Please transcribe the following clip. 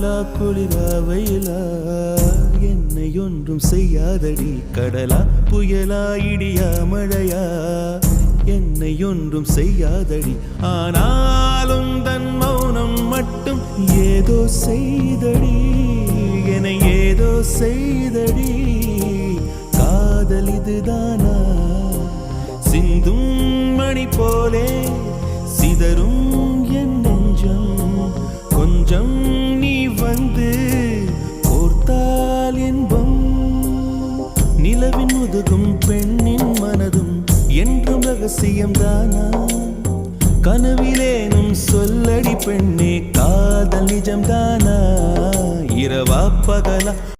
காற்றலா குளிரா வெயிலா? என்னை ஒன்றும் செய்யாதடி கடலா புயலா இடியா மழையா? என்னை ஒன்றும் செய்யாதடி. ஆனாலும் தன் மௌனம் மட்டும் ஏதோ செய்தடி. என ஏதோ செய்தடி. காதல் இதுதானா? சிந்தும் மணி போலே சிதறும் நிலவின் முதுகும் பெண்ணின் மனதும் என்றும் ரகசியம் தானா? கனவிலேனும் சொல்லடி பெண்ணே காதல் நிஜம் தானா? இரவா பகலா